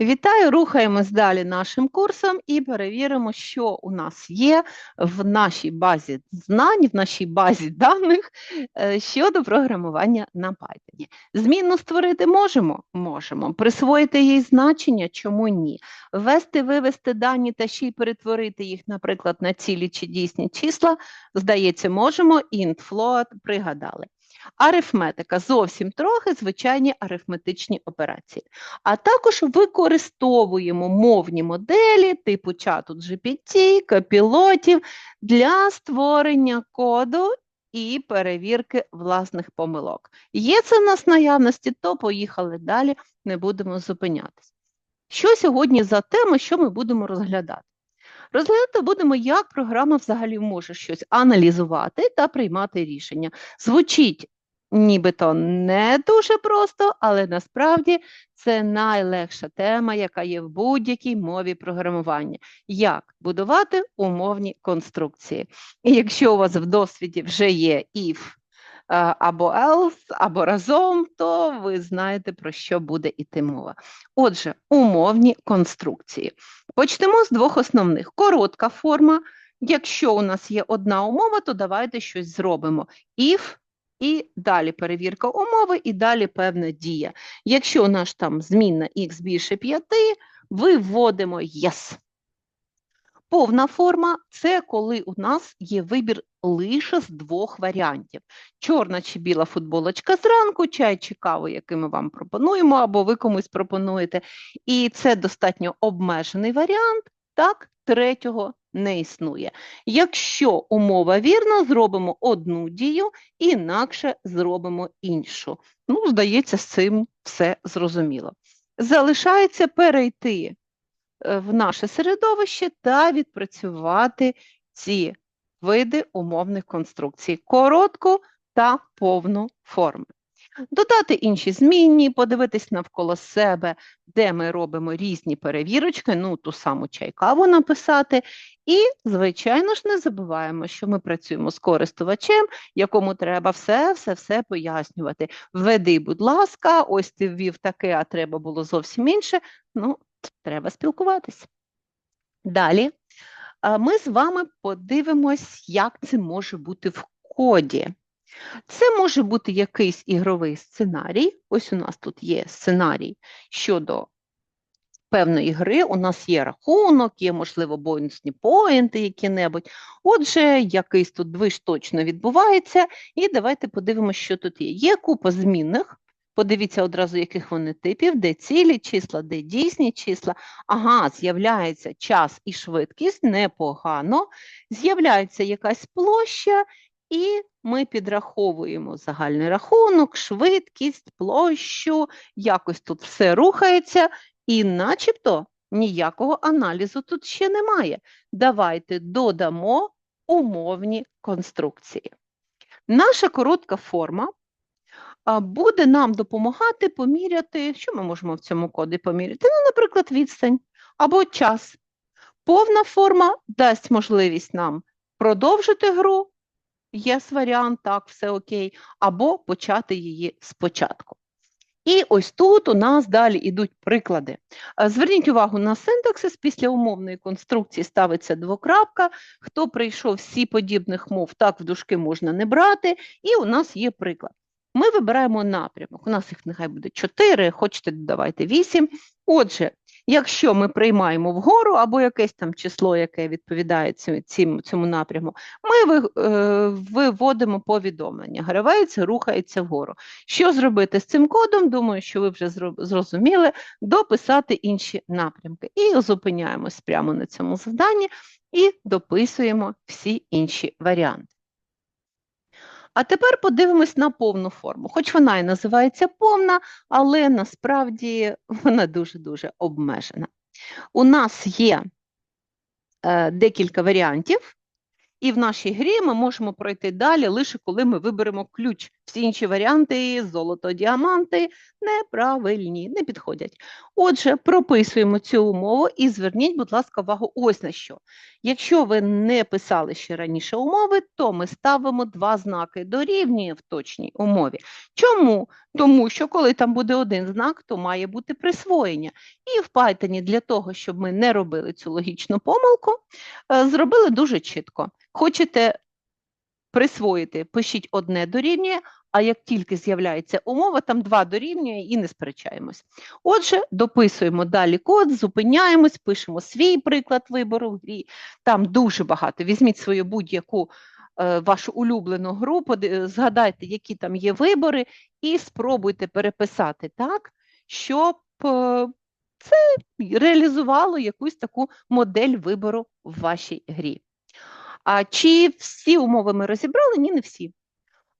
Вітаю, рухаємось далі нашим курсом і перевіримо, що у нас є в нашій базі знань, в нашій базі даних е, щодо програмування на Python. Змінну створити можемо? Можемо. Присвоїти їй значення? Чому ні? Ввести, вивести дані та ще й перетворити їх, наприклад, на цілі чи дійсні числа, здається, можемо. Int, float пригадали. Арифметика зовсім трохи звичайні арифметичні операції. А також використовуємо мовні моделі типу чату GPT, копілотів для створення коду і перевірки власних помилок. Є це в нас наявності, то поїхали далі, не будемо зупинятися. Що сьогодні за тема, що ми будемо розглядати? Розглядати будемо, як програма взагалі може щось аналізувати та приймати рішення. Звучить нібито не дуже просто, але насправді це найлегша тема, яка є в будь-якій мові програмування. Як будувати умовні конструкції. І якщо у вас в досвіді вже є if або else, або разом, то ви знаєте, про що буде іти мова. Отже, умовні конструкції. Почнемо з двох основних: коротка форма. Якщо у нас є одна умова, то давайте щось зробимо. If і далі перевірка умови, і далі певна дія. Якщо у нас там змінна х більше 5, виводимо yes. Повна форма це коли у нас є вибір лише з двох варіантів: чорна чи біла футболочка зранку, чай чи каву, який ми вам пропонуємо, або ви комусь пропонуєте. І це достатньо обмежений варіант, так, третього не існує. Якщо умова вірна, зробимо одну дію, інакше зробимо іншу. Ну, здається, з цим все зрозуміло. Залишається перейти е, в наше середовище та відпрацювати ці види умовних конструкцій коротку та повну форми. Додати інші змінні, подивитись навколо себе, де ми робимо різні перевірочки, ну ту саму чайкаву написати. І, звичайно ж, не забуваємо, що ми працюємо з користувачем, якому треба все-все-все пояснювати. Введи, будь ласка, ось ти ввів таке, а треба було зовсім інше. Ну, треба спілкуватися. Далі ми з вами подивимось, як це може бути в коді. Це може бути якийсь ігровий сценарій. Ось у нас тут є сценарій щодо певної гри, у нас є рахунок, є, можливо, бонусні поінти які-небудь. Отже, якийсь тут движ точно відбувається, і давайте подивимося, що тут є. Є купа змінних. Подивіться одразу, яких вони типів, де цілі числа, де дійсні числа. Ага, з'являється час і швидкість, непогано. З'являється якась площа, і ми підраховуємо загальний рахунок, швидкість, площу, якось тут все рухається, і начебто ніякого аналізу тут ще немає. Давайте додамо умовні конструкції. Наша коротка форма буде нам допомагати поміряти, що ми можемо в цьому коді поміряти? Ну, наприклад, відстань або час. Повна форма дасть можливість нам продовжити гру, є варіант, так, все окей, або почати її спочатку. І ось тут у нас далі йдуть приклади. Е, зверніть увагу на синтаксис, після умовної конструкції ставиться двокрапка. Хто прийшов всі подібних мов, так в дужки можна не брати, і у нас є приклад. Ми вибираємо напрямок. У нас їх нехай буде 4, хочете додавайте 8. Отже, Якщо ми приймаємо вгору або якесь там число, яке відповідає цьому, цьому напряму, ми е, виводимо повідомлення. Гравець рухається вгору. Що зробити з цим кодом? Думаю, що ви вже зрозуміли, дописати інші напрямки. І зупиняємось прямо на цьому завданні і дописуємо всі інші варіанти. А тепер подивимось на повну форму. Хоч вона і називається повна, але насправді вона дуже-дуже обмежена. У нас є е, декілька варіантів, і в нашій грі ми можемо пройти далі, лише коли ми виберемо ключ Всі інші варіанти золото, діаманти неправильні, не підходять. Отже, прописуємо цю умову і зверніть, будь ласка, увагу ось на що. Якщо ви не писали ще раніше умови, то ми ставимо два знаки дорівнює в точній умові. Чому? Тому що коли там буде один знак, то має бути присвоєння. І в Python для того, щоб ми не робили цю логічну помилку, е, зробили дуже чітко. Хочете присвоїти, пишіть одне дорівнює, а як тільки з'являється умова, там два дорівнює і не сперечаємось. Отже, дописуємо далі код, зупиняємось, пишемо свій приклад вибору в грі. Там дуже багато. Візьміть свою будь-яку е, вашу улюблену гру, поди- згадайте, які там є вибори, і спробуйте переписати так, щоб е, це реалізувало якусь таку модель вибору в вашій грі. А чи всі умови ми розібрали? Ні, не всі.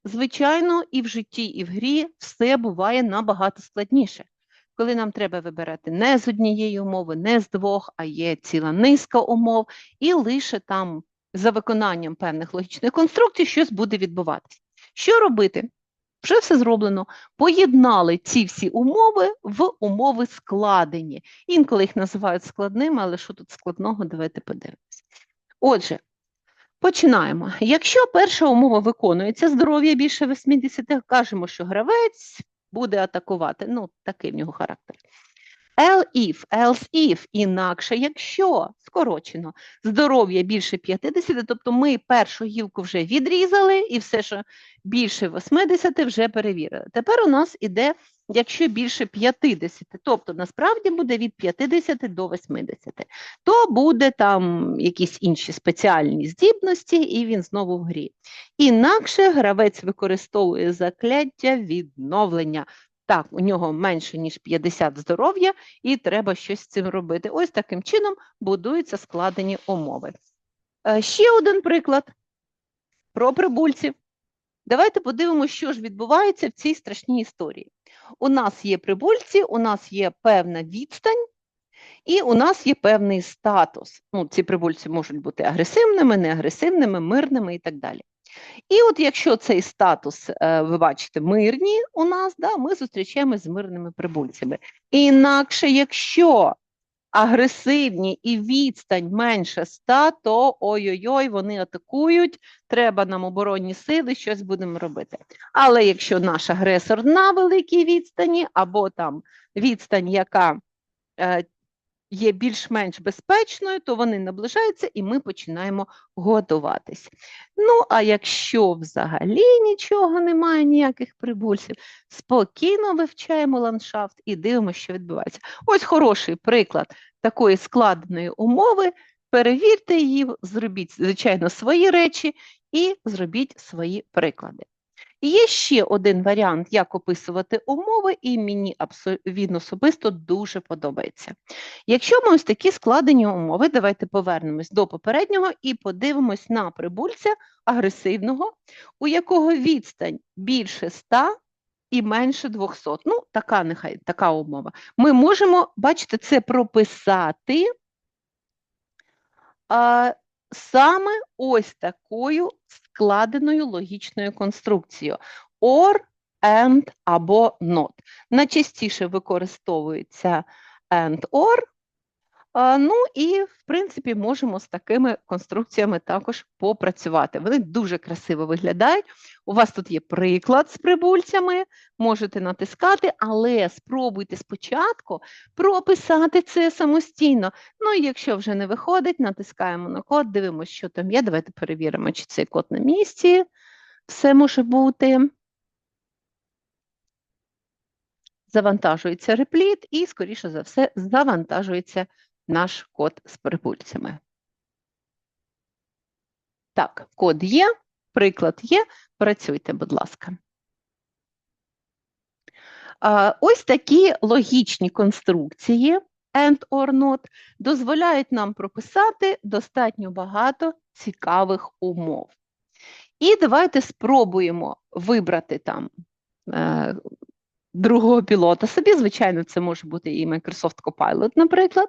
Звичайно, і в житті, і в грі все буває набагато складніше. Коли нам треба вибирати не з однієї умови, не з двох, а є ціла низка умов, і лише там за виконанням певних логічних конструкцій щось буде відбуватися. Що робити? Вже все зроблено. Поєднали ці всі умови в умови складені. Інколи їх називають складними, але що тут складного, давайте подивимося. Отже, Починаємо. Якщо перша умова виконується, здоров'я більше 80, кажемо, що гравець буде атакувати. Ну, такий в нього характер. L-if, else if, інакше, якщо скорочено, здоров'я більше 50, тобто ми першу гілку вже відрізали і все, що більше 80, вже перевірили. Тепер у нас іде, якщо більше 50, тобто насправді буде від 50 до 80, то буде там якісь інші спеціальні здібності, і він знову в грі. Інакше гравець використовує закляття відновлення. Так, у нього менше, ніж 50 здоров'я, і треба щось з цим робити. Ось таким чином будуються складені умови. Е, Ще один приклад про прибульців. Давайте подивимося, що ж відбувається в цій страшній історії. У нас є прибульці, у нас є певна відстань, і у нас є певний статус. Ну, ці прибульці можуть бути агресивними, неагресивними, мирними і так далі. І от якщо цей статус, е, ви бачите, мирні у нас, да, ми зустрічаємося з мирними прибульцями. Інакше, якщо агресивні і відстань менше 100, то ой-ой-ой, вони атакують, треба нам оборонні сили, щось будемо робити. Але якщо наш агресор на великій відстані, або там відстань, яка е, є більш-менш безпечною, то вони наближаються і ми починаємо готуватись. Ну, а якщо взагалі нічого немає, ніяких прибульців, спокійно вивчаємо ландшафт і дивимося, що відбувається. Ось хороший приклад такої складеної умови. Перевірте її, зробіть, звичайно, свої речі і зробіть свої приклади. Є ще один варіант, як описувати умови, і мені він особисто дуже подобається. Якщо ми ось такі складені умови, давайте повернемось до попереднього і подивимось на прибульця агресивного, у якого відстань більше 100 і менше 200. Ну, така нехай така умова. Ми можемо, бачите, це прописати саме ось такою складеною логічною конструкцією or, and або not. Найчастіше використовується and or, ну і, в принципі, можемо з такими конструкціями також попрацювати. Вони дуже красиво виглядають. У вас тут є приклад з прибульцями, можете натискати, але спробуйте спочатку прописати це самостійно. Ну і якщо вже не виходить, натискаємо на код, дивимося, що там є. Давайте перевіримо, чи цей код на місці. Все може бути. Завантажується репліт і, скоріше за все, завантажується наш код з прибульцями. Так, код є, приклад є. Працюйте, будь ласка. Ось такі логічні конструкції and or not дозволяють нам прописати достатньо багато цікавих умов. І давайте спробуємо вибрати там е, другого пілота собі. Звичайно, це може бути і Microsoft Copilot, наприклад.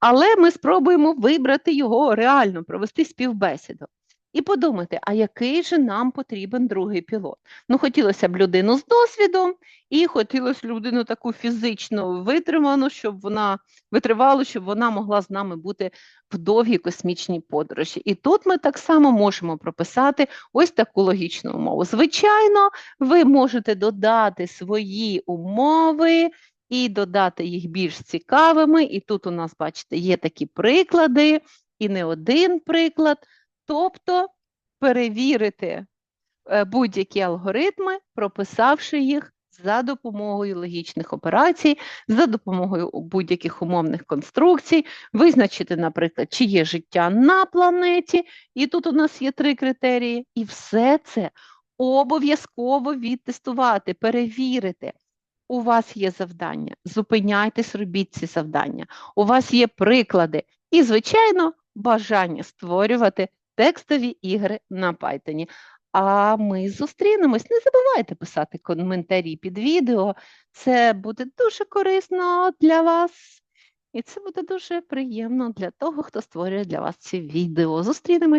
Але ми спробуємо вибрати його реально, провести співбесіду. І подумайте, а який же нам потрібен другий пілот? Ну, хотілося б людину з досвідом, і хотілося б людину таку фізично витриману, щоб вона витривалу, щоб вона могла з нами бути в довгій космічній подорожі. І тут ми так само можемо прописати ось таку логічну умову. Звичайно, ви можете додати свої умови і додати їх більш цікавими. І тут у нас, бачите, є такі приклади, і не один приклад. Тобто перевірити е, будь-які алгоритми, прописавши їх за допомогою логічних операцій, за допомогою будь-яких умовних конструкцій, визначити, наприклад, чи є життя на планеті, і тут у нас є три критерії, і все це обов'язково відтестувати, перевірити. У вас є завдання, зупиняйтесь, робіть ці завдання. У вас є приклади і, звичайно, бажання створювати текстові ігри на Python. А ми зустрінемось. Не забувайте писати коментарі під відео. Це буде дуже корисно для вас, і це буде дуже приємно для того, хто створює для вас ці відео. Зустрінемось.